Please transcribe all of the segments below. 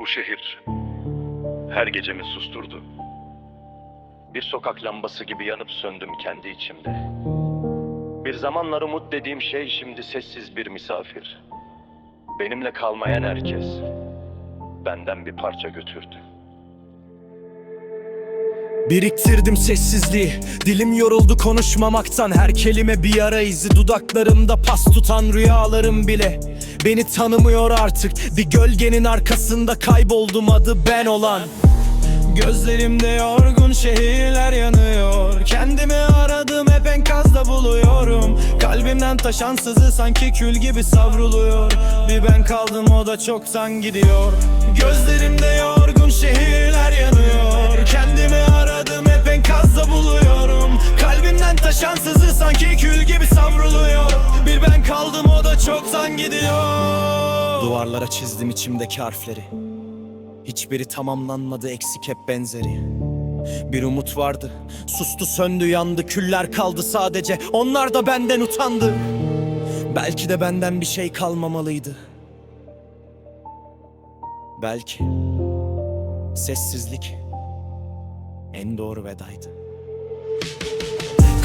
Bu şehir her gecemi susturdu. Bir sokak lambası gibi yanıp söndüm kendi içimde. Bir zamanlar umut dediğim şey şimdi sessiz bir misafir. Benimle kalmayan herkes benden bir parça götürdü. Biriktirdim sessizliği Dilim yoruldu konuşmamaktan Her kelime bir yara izi Dudaklarımda pas tutan rüyalarım bile Beni tanımıyor artık. Bir gölgenin arkasında kayboldum. Adı ben olan. Gözlerimde yorgun şehirler yanıyor. Kendimi aradım hep enkazda buluyorum. Kalbimden taşan sızı sanki kül gibi savruluyor. Bir ben kaldım o da çoktan gidiyor. Gözlerimde yorgun şehirler yanıyor. Kendimi aradım hep enkazda buluyorum. Kalbimden taşan sızı sanki kül gibi çoktan gidiyor. Duvarlara çizdim içimdeki harfleri. Hiçbiri tamamlanmadı eksik hep benzeri. Bir umut vardı Sustu söndü yandı küller kaldı sadece. Onlar da benden utandı. Belki de benden bir şey kalmamalıydı. Belki Sessizlik En doğru vedaydı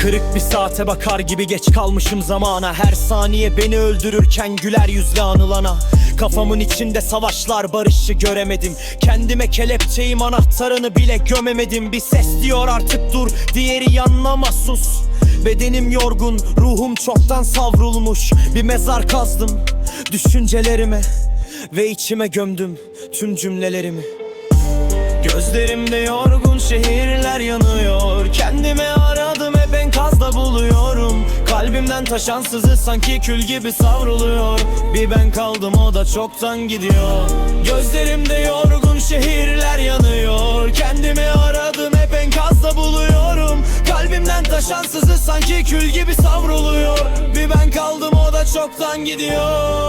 Kırık bir saate bakar gibi geç kalmışım zamana. Her saniye beni öldürürken güler yüzle anılana. Kafamın içinde savaşlar barışı göremedim. Kendime kelepçeyim anahtarını bile gömemedim. Bir ses diyor artık dur diğeri yanlama sus Bedenim yorgun ruhum çoktan savrulmuş. Bir mezar kazdım düşüncelerime Ve içime gömdüm tüm cümlelerimi. Gözlerimde yorgun şehirler yanıyor. Kendimi Kalbimden taşan sızı sanki kül gibi savruluyor. Bir ben kaldım o da çoktan gidiyor. Gözlerimde yorgun şehirler yanıyor. Kendimi aradım hep enkazda buluyorum. Kalbimden taşan sızı sanki kül gibi savruluyor. Bir ben kaldım o da çoktan gidiyor